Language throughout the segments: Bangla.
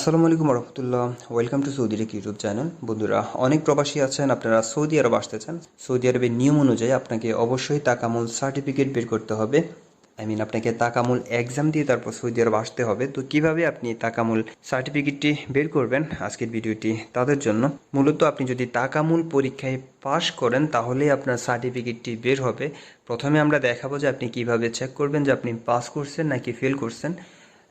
আসসালামু আলাইকুম রহমতুল্লাহ ওয়েলকাম টু সৌদি রেক ইউটিউব চ্যানেল বন্ধুরা, অনেক প্রবাসী আছেন, আপনারা সৌদি আরব আসতে চান। সৌদি আরবের নিয়ম অনুযায়ী আপনাকে অবশ্যই তাকামুল সার্টিফিকেট বের করতে হবে। আই মিন আপনাকে তাকামুল এক্সাম দিয়ে তারপর সৌদি আরব আসতে হবে। তো কীভাবে আপনি তাকামুল সার্টিফিকেটটি বের করবেন আজকের ভিডিওটি তাদের জন্য। মূলত আপনি যদি তাকামুল পরীক্ষায় পাশ করেন, তাহলেই আপনার সার্টিফিকেটটি বের হবে। প্রথমে আমরা দেখাবো যে আপনি কীভাবে চেক করবেন যে আপনি পাস করছেন নাকি ফেল করছেন।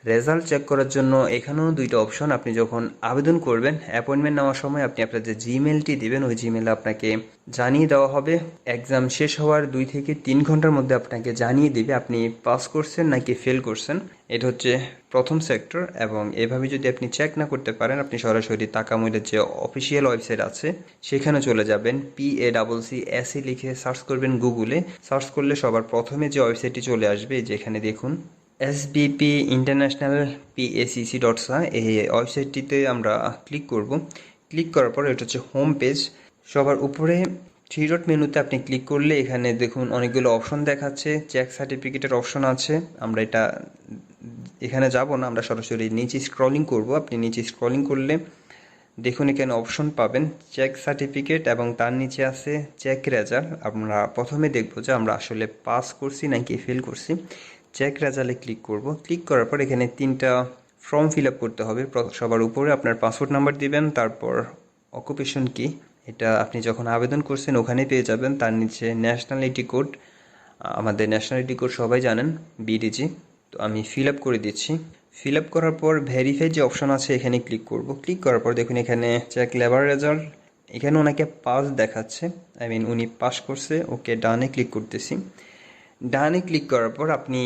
রেজাল্ট চেক করার জন্য এখানেও দুইটা অপশন আপনি যখন আবেদন করবেন অ্যাপয়েন্টমেন্ট নেওয়ার সময় আপনি আপনার যে জিমেলটি দিবেন, ওই জিমেলে আপনাকে জানিয়ে দেওয়া হবে। এক্সাম শেষ হওয়ার দুই থেকে তিন ঘণ্টার মধ্যে আপনাকে জানিয়ে দেবে আপনি পাস করছেন নাকি ফেল করছেন। এটা হচ্ছে প্রথম সেক্টর এবং এভাবে যদি আপনি চেক না করতে পারেন, আপনি সরাসরি তাকামুলের যে অফিসিয়াল ওয়েবসাইট আছে, সেখানে চলে যাবেন। P A double C S লিখে সার্চ করবেন গুগলে সার্চ করলে সবার প্রথমে যে ওয়েবসাইটটি চলে আসবে, যেখানে দেখুন এসবিপি ইন্টারন্যাশনাল পিএসিসি ডট এই ওয়েবসাইটটিতে আমরা ক্লিক করব। ক্লিক করার পর এটা হচ্ছে হোম পেজ সবার উপরে থ্রি ডট মেনুতে আপনি ক্লিক করলে এখানে দেখুন অনেকগুলো অপশন দেখাচ্ছে চেক সার্টিফিকেটের অপশন আছে। আমরা এটা এখানে যাব না, আমরা সরাসরি নিচে স্ক্রলিং করব। আপনি নিচে স্ক্রলিং করলে দেখুন এখানে অপশন পাবেন চেক সার্টিফিকেট এবং তার নিচে আছে চেক রেজাল্ট আমরা প্রথমে দেখব যে আমরা আসলে পাস করছি নাকি ফেল করছি। চেক রেজাল্টে ক্লিক করব। ক্লিক করার পর এখানে তিনটা ফর্ম ফিল আপ করতে হবে। সবার উপরে আপনার পাসপোর্ট নাম্বার দিবেন, তারপর অকুপেশন কি এটা আপনি যখন আবেদন করছেন ওখানে পেয়ে যাবেন। তার নিচে ন্যাশনালিটি কোড আমাদের ন্যাশনালিটি কোড সবাই জানেন বিডিজি তো আমি ফিল আপ করে দিচ্ছি। ফিল আপ করার পর ভেরিফাই যে অপশন আছে, এখানে ক্লিক করব। ক্লিক করার পর দেখুন এখানে চেক লেবার রেজাল্ট এখানে ওনাকে পাস দেখাচ্ছে। আই মিন উনি পাস করছে, ওকে ডানে ক্লিক করতেছি। ডানে ক্লিক করার পর আপনি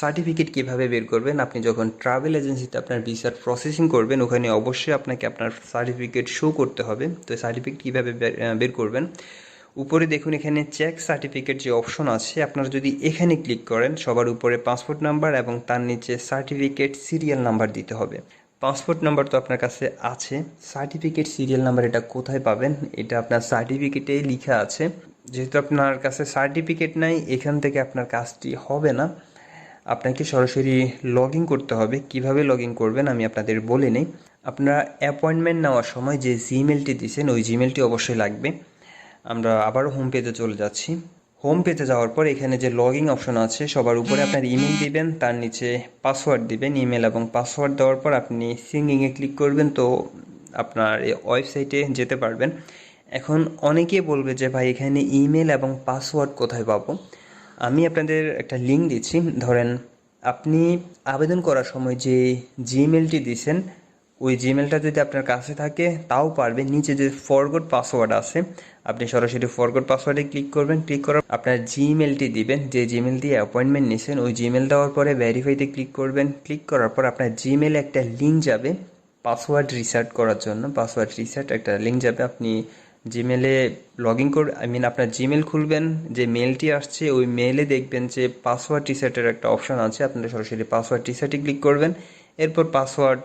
সার্টিফিকেট কীভাবে বের করবেন? আপনি যখন ট্রাভেল এজেন্সিতে আপনার ভিসার প্রসেসিং করবেন, ওখানে অবশ্যই আপনাকে আপনার সার্টিফিকেট শো করতে হবে। তো সার্টিফিকেট কীভাবে বের করবেন? উপরে দেখুন এখানে চেক সার্টিফিকেট যে অপশন আছে, আপনারা যদি এখানে ক্লিক করেন, সবার উপরে পাসপোর্ট নাম্বার এবং তার নিচে সার্টিফিকেট সিরিয়াল নাম্বার দিতে হবে। পাসপোর্ট নাম্বার তো আপনার কাছে আছে। সার্টিফিকেট সিরিয়াল নাম্বার এটা কোথায় পাবেন? এটা আপনার সার্টিফিকেটে লেখা আছে। যেহেতু আপনার কাছে সার্টিফিকেট নাই, এখান থেকে আপনার কাজটি হবে না। আপনাকে সরাসরি লগ করতে হবে। কীভাবে লগ করবেন আমি আপনাদের বলে নেই। আপনারা অ্যাপয়েন্টমেন্ট নেওয়ার সময় যে জিমেলটি দিয়েছেন ওই জিমেলটি অবশ্যই লাগবে। আমরা আবারও হোম পেজে চলে যাচ্ছি। হোম পেজে যাওয়ার পর এখানে যে লগইন অপশন আছে, সবার উপরে আপনার ইমেল দিবেন, তার নিচে পাসওয়ার্ড দিবেন ইমেল এবং পাসওয়ার্ড দেওয়ার পর আপনি সিঙ্গিংয়ে ক্লিক করবেন, তো আপনার এই ওয়েবসাইটে যেতে পারবেন। এখন অনেকে বলবে যে, ভাই, এখানে ইমেল এবং পাসওয়ার্ড কোথায় পাবো? আমি আপনাদের একটা লিঙ্ক দিচ্ছি। ধরেন, আপনি আবেদন করার সময় যে জিমেলটি দিয়েছেন ওই জিমেলটা যদি আপনার কাছে থাকে, তাও পারবেন। নিচে যে ফরগড পাসওয়ার্ড আছে, আপনি সরাসরি ফরগড পাসওয়ার্ডে ক্লিক করবেন। ক্লিক করার আপনার জিমেলটি দিবেন। যে জিমেল দিয়ে অ্যাপয়েন্টমেন্ট নিয়েছেন ওই জিমেল দেওয়ার পরে ভেরিফাইতে ক্লিক করবেন। ক্লিক করার পর আপনার জিমেলে একটা লিঙ্ক যাবে পাসওয়ার্ড রিসার্ট করার জন্য। পাসওয়ার্ড রিসার্ট একটা লিঙ্ক যাবে। আপনি জিমেলে লগ ইন করে আই মিন আপনার জিমেল খুলবেন, যে মেলটি আসছে, ওই মেলে দেখবেন যে পাসওয়ার্ড রিসেটের একটা অপশন আছে, আপনারা সরাসরি পাসওয়ার্ড রিসেটে ক্লিক করবেন। এরপর পাসওয়ার্ড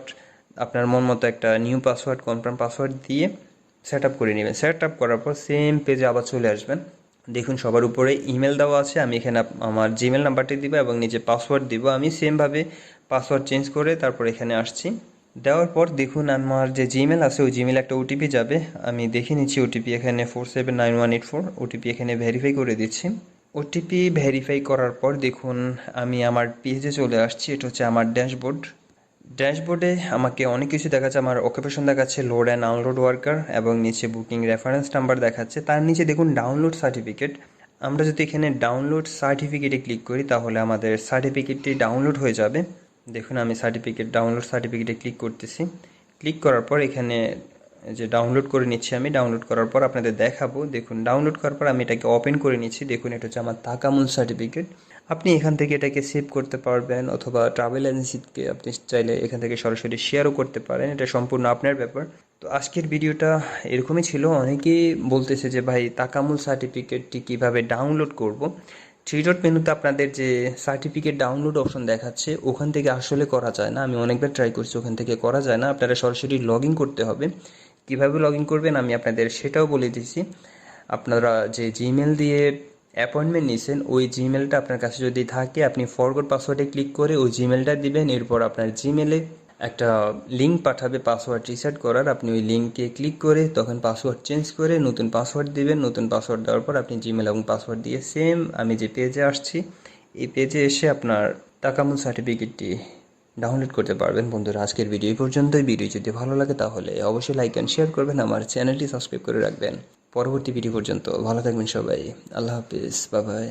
আপনার মন মতো একটা নিউ পাসওয়ার্ড কনফার্ম পাসওয়ার্ড দিয়ে সেট আপ করে নেবেন। সেট আপ করার পর সেম পেজে আবার চলে আসবেন। দেখুন সবার উপরে ইমেল দেওয়া আছে, আমি এখানে আমার জিমেল নাম্বারটি দিব এবং নিচে পাসওয়ার্ড দিব। আমি সেমভাবে পাসওয়ার্ড চেঞ্জ করে তারপর এখানে আসছি। দেওয়ার পর দেখুন আমার যে জিমেল আছে, ওই জিমেল একটা ওটিপি যাবে। আমি দেখে নিচ্ছি ওটিপি এখানে four seven nine one eight four OTP এখানে ভেরিফাই করে দিচ্ছি। ওটিপি ভেরিফাই করার পর দেখুন, আমি আমার পেজে চলে আসছি, এটা হচ্ছে আমার ড্যাশবোর্ড ড্যাশবোর্ডে আমাকে অনেক কিছু দেখাচ্ছে, আমার অকুপেশন দেখাচ্ছে লোড অ্যান্ড আনলোড ওয়ার্কার এবং নিচে বুকিং রেফারেন্স নাম্বার দেখাচ্ছে। তার নিচে দেখুন ডাউনলোড সার্টিফিকেট আমরা যদি এখানে ডাউনলোড সার্টিফিকেটে ক্লিক করি, তাহলে আমাদের সার্টিফিকেটটি ডাউনলোড হয়ে যাবে। দেখুন, আমি সার্টিফিকেট ডাউনলোড সার্টিফিকেটে ক্লিক করতেছি। ক্লিক করার পর এখানে যে ডাউনলোড করে নিচ্ছি আমি ডাউনলোড করার পর আপনাদের দেখাবো। দেখুন ডাউনলোড করার পর আমি এটাকে ওপেন করে নিচ্ছি। দেখুন, এটা হচ্ছে আমার তাকামুল সার্টিফিকেট আপনি এখান থেকে এটাকে সেভ করতে পারবেন অথবা ট্রাভেল এজেন্সিকে আপনি চাইলে এখান থেকে সরাসরি শেয়ারও করতে পারেন। এটা সম্পূর্ণ আপনার ব্যাপার। তো আজকের ভিডিওটা এরকমই ছিল। অনেকেই বলতেছে যে, ভাই, তাকামুল সার্টিফিকেটটি কীভাবে ডাউনলোড করব? থ্রি ডট মেনুতে আপনাদের যে সার্টিফিকেট ডাউনলোড অপশন দেখাচ্ছে, ওখান থেকে আসলে করা যায় না। আমি অনেকবার ট্রাই করছি, ওখান থেকে করা যায় না। আপনারা সরাসরি লগ করতে হবে। কীভাবে লগ করবেন আমি আপনাদের সেটাও বলে দিচ্ছি। আপনারা যে জিমেল দিয়ে অ্যাপয়েন্টমেন্ট নিয়েছেন ওই জিমেলটা আপনার কাছে যদি থাকে, আপনি ফরগড পাসওয়ার্ডে ক্লিক করে ওই জিমেলটা দিবেন। এরপর আপনার জিমেলে একটা লিঙ্ক পাঠাবে পাসওয়ার্ড রিসেট করার। আপনি ওই লিঙ্কে ক্লিক করে তখন পাসওয়ার্ড চেঞ্জ করে নতুন পাসওয়ার্ড দিবেন। নতুন পাসওয়ার্ড দেওয়ার পর আপনি জিমেল এবং পাসওয়ার্ড দিয়ে সেম আমি যে পেজে আসছি, এই পেজে এসে আপনার টাকামুল সার্টিফিকেটটি ডাউনলোড করতে পারবেন। বন্ধুরা, আজকের ভিডিও পর্যন্তই। ভিডিও যদি ভালো লাগে তাহলে অবশ্যই লাইক অ্যান্ড শেয়ার করবেন। আমার চ্যানেলটি সাবস্ক্রাইব করে রাখবেন। পরবর্তী ভিডিও পর্যন্ত। ভালো থাকবেন সবাই। আল্লাহ হাফিজ। বাবাই